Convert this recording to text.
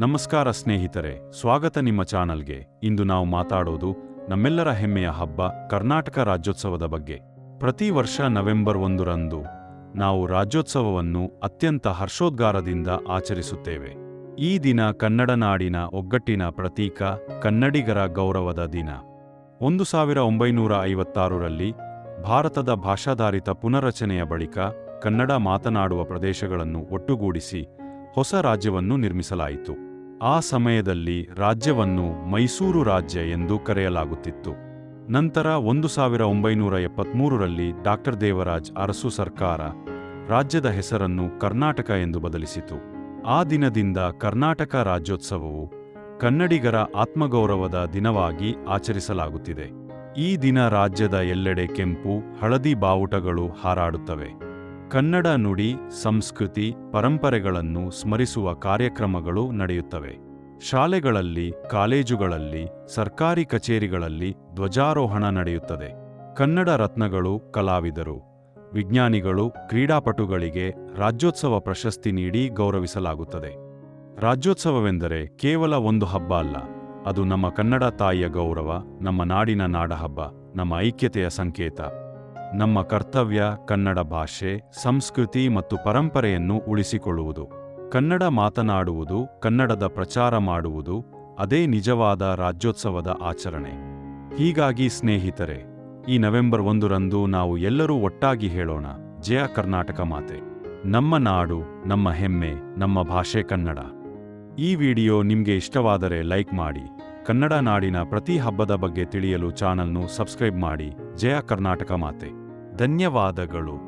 ನಮಸ್ಕಾರ ಸ್ನೇಹಿತರೆ, ಸ್ವಾಗತ ನಿಮ್ಮ ಚಾನಲ್ಗೆ. ಇಂದು ನಾವು ಮಾತಾಡೋದು ನಮ್ಮೆಲ್ಲರ ಹೆಮ್ಮೆಯ ಹಬ್ಬ ಕರ್ನಾಟಕ ರಾಜ್ಯೋತ್ಸವದ ಬಗ್ಗೆ. ಪ್ರತಿ ವರ್ಷ ನವೆಂಬರ್ ಒಂದರಂದು ನಾವು ರಾಜ್ಯೋತ್ಸವವನ್ನು ಅತ್ಯಂತ ಹರ್ಷೋದ್ಗಾರದಿಂದ ಆಚರಿಸುತ್ತೇವೆ. ಈ ದಿನ ಕನ್ನಡ ನಾಡಿನ ಒಗ್ಗಟ್ಟಿನ ಪ್ರತೀಕ ಕನ್ನಡಿಗರ ಗೌರವದ ದಿನ. ಒಂದು ಸಾವಿರ ಒಂಬೈನೂರ ಐವತ್ತಾರರಲ್ಲಿ ಭಾರತದ ಭಾಷಾಧಾರಿತ ಪುನರಚನೆಯ ಬಳಿಕ ಕನ್ನಡ ಮಾತನಾಡುವ ಪ್ರದೇಶಗಳನ್ನು ಒಟ್ಟುಗೂಡಿಸಿ ಹೊಸ ರಾಜ್ಯವನ್ನು ನಿರ್ಮಿಸಲಾಯಿತು. ಆ ಸಮಯದಲ್ಲಿ ರಾಜ್ಯವನ್ನು ಮೈಸೂರು ರಾಜ್ಯ ಎಂದು ಕರೆಯಲಾಗುತ್ತಿತ್ತು. ನಂತರ ಒಂದು ಸಾವಿರ ಒಂಬೈನೂರ ಎಪ್ಪತ್ಮೂರರಲ್ಲಿ ಡಾಕ್ಟರ್ ದೇವರಾಜ್ ಅರಸು ಸರ್ಕಾರ ರಾಜ್ಯದ ಹೆಸರನ್ನು ಕರ್ನಾಟಕ ಎಂದು ಬದಲಿಸಿತು. ಆ ದಿನದಿಂದ ಕರ್ನಾಟಕ ರಾಜ್ಯೋತ್ಸವವು ಕನ್ನಡಿಗರ ಆತ್ಮಗೌರವದ ದಿನವಾಗಿ ಆಚರಿಸಲಾಗುತ್ತಿದೆ. ಈ ದಿನ ರಾಜ್ಯದ ಎಲ್ಲೆಡೆ ಕೆಂಪು, ಹಳದಿ ಬಾವುಟಗಳು ಹಾರಾಡುತ್ತವೆ. ಕನ್ನಡ ನುಡಿ, ಸಂಸ್ಕೃತಿ, ಪರಂಪರೆಗಳನ್ನು ಸ್ಮರಿಸುವ ಕಾರ್ಯಕ್ರಮಗಳು ನಡೆಯುತ್ತವೆ. ಶಾಲೆಗಳಲ್ಲಿ, ಕಾಲೇಜುಗಳಲ್ಲಿ, ಸರ್ಕಾರಿ ಕಚೇರಿಗಳಲ್ಲಿ ಧ್ವಜಾರೋಹಣ ನಡೆಯುತ್ತದೆ. ಕನ್ನಡ ರತ್ನಗಳು ಕಲಾವಿದರು, ವಿಜ್ಞಾನಿಗಳು, ಕ್ರೀಡಾಪಟುಗಳಿಗೆ ರಾಜ್ಯೋತ್ಸವ ಪ್ರಶಸ್ತಿ ನೀಡಿ ಗೌರವಿಸಲಾಗುತ್ತದೆ. ರಾಜ್ಯೋತ್ಸವವೆಂದರೆ ಕೇವಲ ಒಂದು ಹಬ್ಬ ಅಲ್ಲ, ಅದು ನಮ್ಮ ಕನ್ನಡ ತಾಯಿಯ ಗೌರವ, ನಮ್ಮ ನಾಡಿನ ನಾಡಹಬ್ಬ, ನಮ್ಮ ಐಕ್ಯತೆಯ ಸಂಕೇತ. ನಮ್ಮ ಕರ್ತವ್ಯ ಕನ್ನಡ ಭಾಷೆ, ಸಂಸ್ಕೃತಿ ಮತ್ತು ಪರಂಪರೆಯನ್ನು ಉಳಿಸಿಕೊಳ್ಳುವುದು. ಕನ್ನಡ ಮಾತನಾಡುವುದು, ಕನ್ನಡದ ಪ್ರಚಾರ ಮಾಡುವುದು, ಅದೇ ನಿಜವಾದ ರಾಜ್ಯೋತ್ಸವದ ಆಚರಣೆ. ಹೀಗಾಗಿ ಸ್ನೇಹಿತರೆ, ಈ ನವೆಂಬರ್ ಒಂದರಂದು ನಾವು ಎಲ್ಲರೂ ಒಟ್ಟಾಗಿ ಹೇಳೋಣ, ಜಯ ಕರ್ನಾಟಕ ಮಾತೆ. ನಮ್ಮ ನಾಡು, ನಮ್ಮ ಹೆಮ್ಮೆ, ನಮ್ಮ ಭಾಷೆ ಕನ್ನಡ. ಈ ವಿಡಿಯೋ ನಿಮಗೆ ಇಷ್ಟವಾದರೆ ಲೈಕ್ ಮಾಡಿ ಕನ್ನಡ ನಾಡಿನ ಪ್ರತಿ ಹಬ್ಬದ ಬಗ್ಗೆ ತಿಳಿಯಲು ಚಾನಲ್ನು ಸಬ್ಸ್ಕ್ರೈಬ್ ಮಾಡಿ. ಜಯ ಕರ್ನಾಟಕ ಮಾತೆ. ಧನ್ಯವಾದಗಳು.